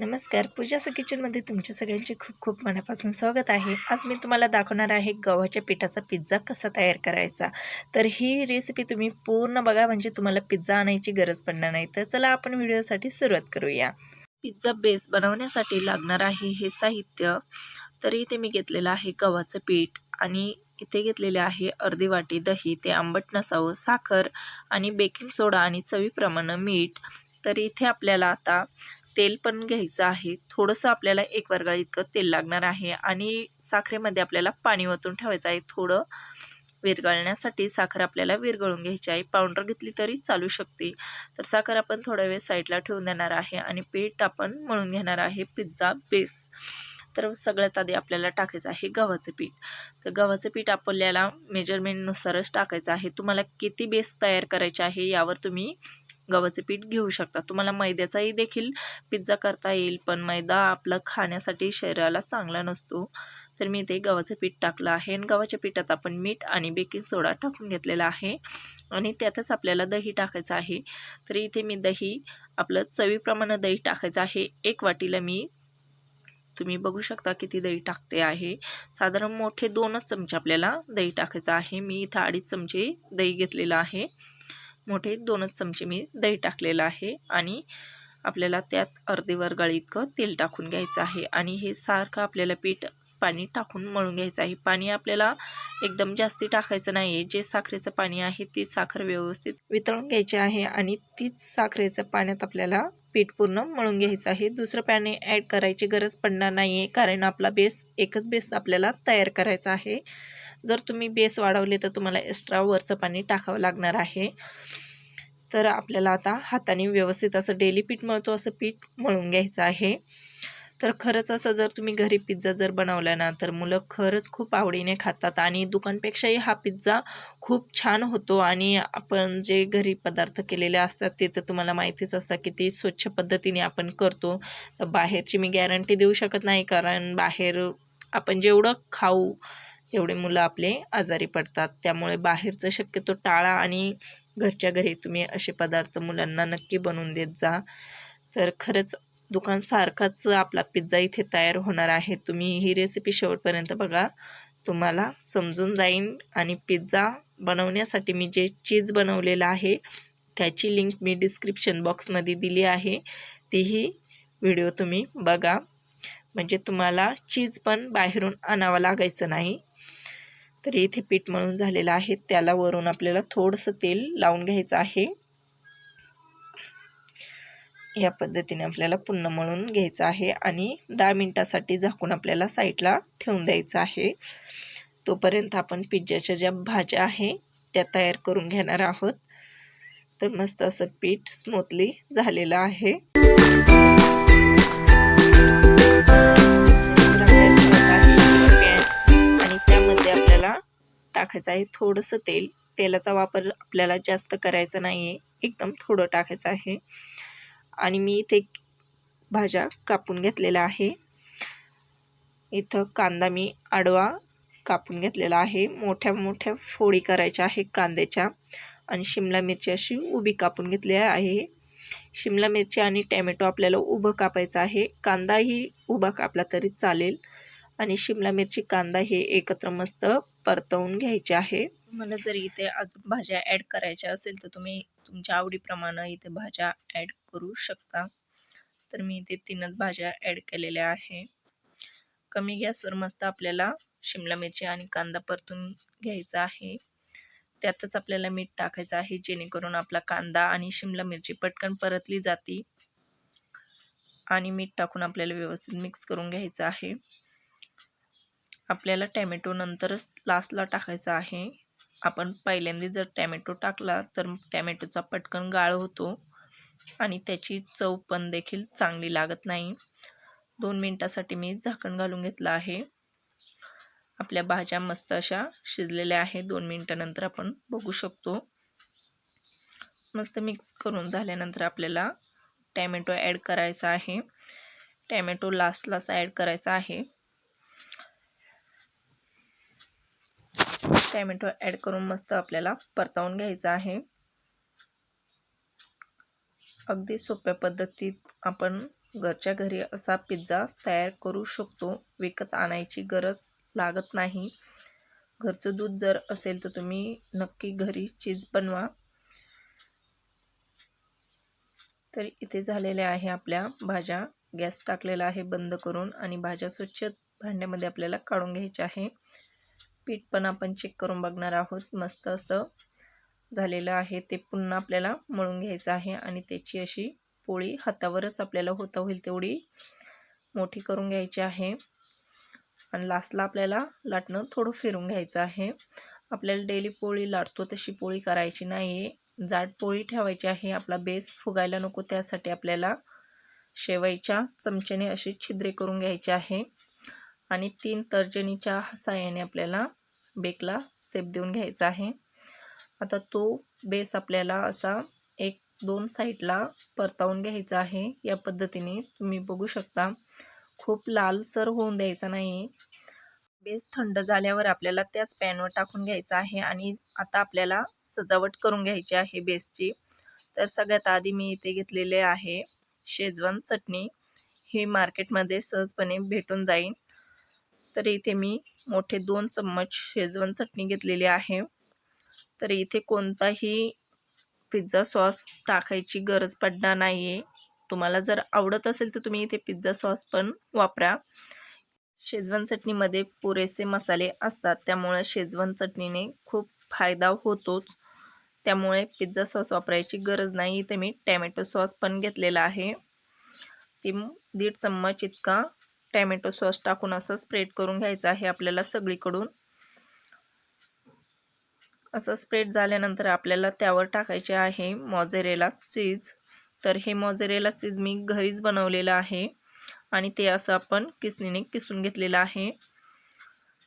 नमस्कार. पूजाचं किचनमध्ये तुमच्या सगळ्यांचे खूप खूप मनापासून स्वागत आहे. आज मी तुम्हाला दाखवणार आहे गव्हाच्या पिठाचा पिझ्झा कसा तयार करायचा. तर ही रेसिपी तुम्ही पूर्ण बघा म्हणजे तुम्हाला पिझ्झा आणायची गरज पडणार नाही. तर चला आपण व्हिडिओसाठी सुरुवात करूया. पिझ्झा बेस बनवण्यासाठी लागणार आहे हे साहित्य. तर इथे मी घेतलेलं आहे गव्हाचं पीठ आणि इथे घेतलेले आहे अर्धी वाटी दही ते आंबट नसावं साखर आणि बेकिंग सोडा आणि चवीप्रमाणे मीठ. तर इथे आपल्याला आता तेल पण घ्यायचं आहे. थोडंसं आपल्याला एक वर्गाळ इतकं तेल लागणार आहे आणि साखरेमध्ये आपल्याला पाणी वतून ठेवायचं आहे. थोडं विरघळण्यासाठी साखर आपल्याला विरघळून घ्यायची आहे. पावडर घेतली तरी चालू शकते तर साखर आपण थोडा वेळ साईडला ठेवून देणार आहे आणि पीठ आपण मळून घेणार आहे. Pizza base. तर सगळ्यात आधी आपल्याला टाकायचं आहे गव्हाचं पीठ. तर गव्हाचं पीठ आपल्याला मेजरमेंटनुसारच टाकायचं आहे. तुम्हाला किती बेस तयार करायचे आहे यावर तुम्ही गव्हाचे पीठ घेऊ शकता. तुम्हाला मैद्याचाही देखील पिझ्झा करता येईल पण मैदा आपला खाण्यासाठी शरीराला चांगला नसतो. तर मी इथे गव्हाचं पीठ टाकलं आहे आणि गव्हाच्या पिठात आपण मीठ आणि बेकिंग सोडा टाकून घेतलेला आहे. आणि त्यातच आपल्याला दही टाकायचं आहे. तर इथे मी दही आपलं चवीप्रमाणे दही टाकायचं आहे. एक वाटीला मी तुम्ही बघू शकता किती दही टाकते आहे. साधारण मोठे दोनच चमचे आपल्याला दही टाकायचं आहे. मी इथं अडीच चमचे दही घेतलेलं आहे. मोठे दोनच चमचे मी दही टाकलेलं आहे आणि आपल्याला त्यात अर्धेवर वरगाळी इतकं तेल टाकून घ्यायचं आहे आणि हे सारखं आपल्याला पीठ पाणी टाकून मळून घ्यायचं आहे. पाणी आपल्याला एकदम जास्ती टाकायचं नाही आहे जे साखरेचं पाणी आहे ती साखर व्यवस्थित वितळून घ्यायची आहे आणि तीच साखरेचं पाण्यात आपल्याला पीठ पूर्ण मळून घ्यायचं आहे. दुसरं पाणी ॲड करायची गरज पडणार नाही आहे कारण आपला बेस एकच बेस आपल्याला तयार करायचा आहे. जर तुम्ही बेस वाढवले तर तुम्हाला एक्स्ट्रा वरचं पाणी टाकावं लागणार आहे. तर आपल्याला आता हाताने व्यवस्थित असं डेली पीठ मळतो असं पीठ मळून घ्यायचं आहे. तर खरंच असं जर तुम्ही घरी पिझ्झा जर बनवला ना तर मुलं खरंच खूप आवडीने खातात आणि दुकानपेक्षाही हा पिझ्झा खूप छान होतो आणि आपण जे घरी पदार्थ केलेले असतात ते तर तुम्हाला माहितीच असतं की ते स्वच्छ पद्धतीने आपण करतो. बाहेरची मी गॅरंटी देऊ शकत नाही कारण बाहेर आपण जेवढं खाऊ एवढे मुलं आपले आजारी पडतात. त्यामुळे बाहेरचं शक्यतो टाळा आणि घरच्या घरी तुम्ही असे पदार्थ मुलांना नक्की बनवून देत जा. तर खरंच दुकानसारखाच आपला पिझ्झा इथे तयार होणार आहे. तुम्ही ही रेसिपी शेवटपर्यंत बघा. तुम्हाला समजून जाईन आणि पिझ्झा बनवण्यासाठी मी जे चीज बनवलेलं आहे त्याची लिंक मी डिस्क्रिप्शन बॉक्समध्ये दिली आहे. तीही व्हिडिओ तुम्ही बघा. म्हणजे तुम्हाला चीज पण बाहेरून आणावं लागायचं नाही. तर इथे पीठ मळून झालेलं आहे. त्याला वरून आपल्याला थोडंसं तेल लावून घ्यायचं आहे. या पद्धतीने आपल्याला पुन्हा मळून घ्यायचं आहे आणि दहा मिनटासाठी झाकून आपल्याला साईडला ठेवून द्यायचं आहे. तोपर्यंत आपण पिझ्झ्याच्या ज्या भाज्या आहे त्या तयार करून घेणार आहोत. तर मस्त असं पीठ स्मूथली झालेलं आहे. टाकायचं आहे. थोडंसं तेल तेलाचा वापर आपल्याला जास्त करायचा नाही आहे एकदम थोडं टाकायचं आहे. आणि मी इथे भाज्या कापून घेतलेल्या आहे. इथं कांदा मी आडवा कापून घेतलेला आहे. मोठ्या मोठ्या फोडी करायच्या आहे कांद्याच्या. आणि शिमला मिरची अशी उभी कापून घेतली आहे. शिमला मिरची आणि टॅमॅटो आपल्याला उभं कापायचं आहे. कांदाही उभा कापला तरी चालेल. आणि शिमला मिरची कांदा हे एकत्र मस्त परतवून घ्यायचे आहे. मला जर इथे अजून भाज्या ॲड करायच्या असेल तर तुम्ही तुमच्या आवडीप्रमाणे इथे भाज्या ॲड करू शकता. तर मी इथे तीनच भाज्या ॲड केलेल्या आहे. कमी गॅसवर मस्त आपल्याला शिमला मिरची आणि कांदा परतून घ्यायचा आहे. त्यातच आपल्याला मीठ टाकायचं आहे जेणेकरून आपला कांदा आणि शिमला मिरची पटकन परतली जाते. आणि मीठ टाकून आपल्याला व्यवस्थित मिक्स करून घ्यायचं आहे. आपल्याला टॅमॅटो नंतरच लास्टला टाकायचा आहे. आपण पहिल्यांदा जर टॅमॅटो टाकला तर टॅमॅटोचा पटकन गाळ होतो आणि त्याची चव पण देखील चांगली लागत नाही. दोन मिनटासाठी मी झाकण घालून घेतलं आहे. आपल्या भाज्या मस्त अशा शिजलेल्या आहे दोन मिनटानंतर आपण बघू शकतो. मस्त मिक्स करून झाल्यानंतर आपल्याला टॅमॅटो ॲड करायचा आहे. टॅमॅटो लास्टलाच ॲड करायचा आहे. टॅमॅटो ॲड करून मस्त आपल्याला परतावून घ्यायचं आहे. अगदी सोप्या पद्धतीत आपण घरच्या घरी असा पिझ्झा तयार करू शकतो. विकत आणायची गरज लागत नाही. घरचं दूध जर असेल तर तुम्ही नक्की घरी चीज बनवा. तर इथे झालेल्या आहे आपल्या भाज्या. गॅस टाकलेला आहे बंद करून आणि भाज्या स्वच्छ भांड्यामध्ये आपल्याला काढून घ्यायच्या आहे. पीठ पण आपण चेक करून बघणार आहोत. मस्त असं झालेलं आहे. ते पुन्हा आपल्याला मळून घ्यायचं आहे आणि त्याची अशी पोळी हातावरच आपल्याला होता होईल तेवढी मोठी करून घ्यायची आहे. आणि लास्टला आपल्याला लाटणं थोडं फिरून घ्यायचं आहे. आपल्याला डेली पोळी लाटतो तशी पोळी करायची नाही आहे जाड पोळी ठेवायची आहे. आपला बेस फुगायला नको त्यासाठी आपल्याला शेवायच्या चमच्याने अशी छिद्रे करून घ्यायचे आहे. आणि तीन तर्जनीच्या साह्याने आपल्याला बेकला सेप देऊन घ्यायचा आहे. आता तो बेस आपल्याला असा एक दोन साईडला परतावून घ्यायचा आहे. या पद्धतीने तुम्ही बघू शकता खूप लालसर होऊन द्यायचा नाही. बेस थंड झाल्यावर आपल्याला त्याच पॅनवर टाकून घ्यायचा आहे आणि आता आपल्याला सजावट करून घ्यायची आहे बेसची. तर सगळ्यात आधी मी इथे घेतलेले आहे शेजवान चटणी. ही मार्केटमध्ये सहजपणे भेटून जाईल. तर इथे मी मोठे दोन चम्मच शेजवन चटणी घेतलेली आहे. तर इथे कोणताही पिझ्झा सॉस टाकायची गरज पडणार नाही आहे तुम्हाला जर आवडत असेल तर तुम्ही इथे पिझ्झा सॉस पण वापरा. शेजवान चटणीमध्ये पुरेसे मसाले असतात त्यामुळे शेजवान चटणीने खूप फायदा होतोच. त्यामुळे पिझ्झा सॉस वापरायची गरज नाही. इथे मी टॅमॅटो सॉस पण घेतलेला आहे. ती दीड चम्मच इतका टॅमॅटो सॉस टाकून असं स्प्रेड करून घ्यायचं आहे आपल्याला सगळीकडून. असं स्प्रेड झाल्यानंतर आपल्याला त्यावर टाकायचे आहे मॉझेरेला चीज. तर हे मॉझेरेला चीज मी घरीच बनवलेलं आहे आणि ते असं आपण किसणीने किसून घेतलेलं आहे.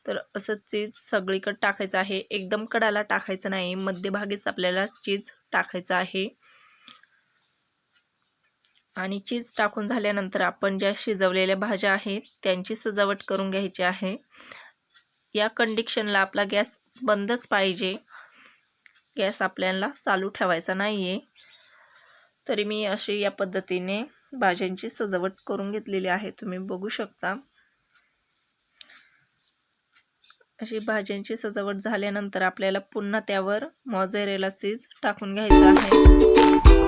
तर असं चीज सगळीकडे टाकायचं आहे. एकदम कडाला टाकायचं नाही. मध्यभागीच आपल्याला चीज टाकायचं आहे. आणि चीज टाकून झाल्यानंतर आपण ज्या शिजवलेल्या भाज्या आहेत त्यांची सजावट करून घ्यायची आहे. या कंडिशनला आपला गॅस बंदच पाहिजे. गॅस आपल्याला चालू ठेवायचा नाही आहे तरी मी अशी या पद्धतीने भाज्यांची सजावट करून घेतलेली आहे. तुम्ही बघू शकता. अशी भाज्यांची सजावट झाल्यानंतर आपल्याला पुन्हा त्यावर मॉझेरेला चीज टाकून घ्यायचं आहे.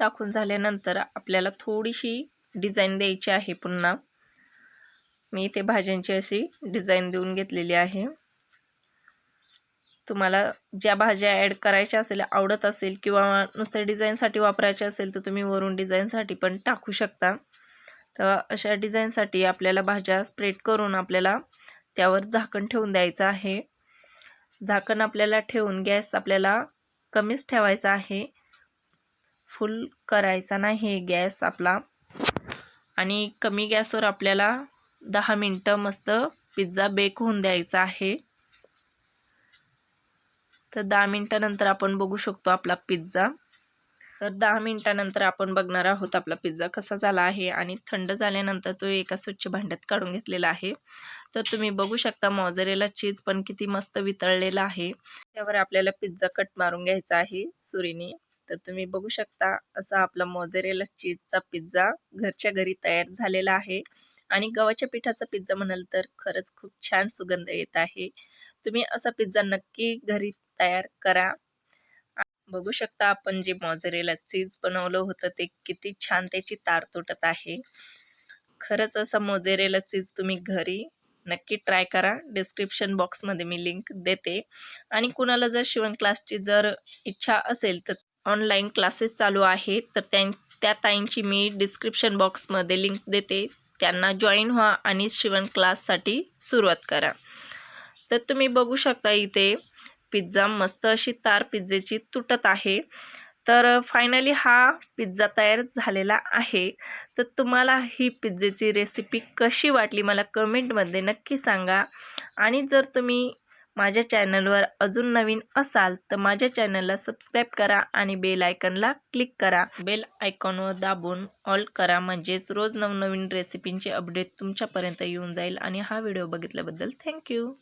टाकून झाल्यानंतर आपल्याला थोडीशी डिझाईन द्यायची आहे पुन्हा. मी इथे भाज्यांची अशी डिझाईन देऊन घेतलेली आहे. तुम्हाला ज्या भाज्या ॲड करायच्या असेल आवडत असेल किंवा नुसत्या डिझाईनसाठी वापरायच्या असेल तर तुम्ही वरून डिझाईनसाठी पण टाकू शकता. तर अशा डिझाईनसाठी आपल्याला भाज्या स्प्रेड करून आपल्याला त्यावर झाकण ठेवून द्यायचं आहे. झाकण आपल्याला ठेवून गॅस आपल्याला कमीच ठेवायचा आहे. फुल करायचा नाही गॅस आपला. आणि कमी गॅसवर आपल्याला दहा मिनटं मस्त पिझ्झा बेक होऊन द्यायचा आहे. तर दहा मिनटानंतर आपण बघू शकतो आपला पिझ्झा. तर दहा मिनटानंतर आपण बघणार आहोत आपला पिझ्झा कसा झाला आहे आणि थंड झाल्यानंतर तो एका स्वच्छ भांड्यात काढून घेतलेला आहे. तर तुम्ही बघू शकता मॉझरेला चीज पण किती मस्त वितळलेला आहे. त्यावर आपल्याला पिझ्झा कट मारून घ्यायचा आहे सुरीने. तर तुम्ही बघू शकता असा आपला मोजेरेला चीजचा पिझ्झा घरच्या घरी तयार झालेला आहे. आणि गव्हाच्या पिठाचा पिझ्झा म्हणाल तर खरंच खूप छान सुगंध येत आहे. तुम्ही असा पिझ्झा नक्की घरी तयार करा. बघू शकता आपण जे मॉझरेला चीज बनवलं होतं ते किती छान त्याची तार तुटत आहे. खरंच असा मोझेरेला चीज तुम्ही घरी नक्की ट्राय करा. डिस्क्रिप्शन बॉक्समध्ये मी लिंक देते. आणि कुणाला जर शिवण क्लासची जर इच्छा असेल तर ऑनलाईन क्लासेस चालू आहेत. तर त्यां त्या ताईंची मी डिस्क्रिप्शन बॉक्समध्ये लिंक देते. त्यांना जॉईन व्हा आणि शिवण क्लाससाठी सुरुवात करा. तर तुम्ही बघू शकता इथे पिझ्झा मस्त अशी तार पिझ्झेची तुटत आहे. तर फायनली हा पिझ्झा तयार झालेला आहे. तर तुम्हाला ही पिझ्झेची रेसिपी कशी वाटली मला कमेंटमध्ये नक्की सांगा. आणि जर तुम्ही माझ्या चॅनलवर अजून नवीन असाल तर माझ्या चॅनलला सबस्क्राईब करा आणि बेल आयकनला क्लिक करा. बेल आयकॉनवर दाबून ऑल करा म्हणजेच रोज नवनवीन रेसिपींचे अपडेट तुमच्यापर्यंत येऊन जाईल आणि हा व्हिडिओ बघितल्याबद्दल थँक्यू.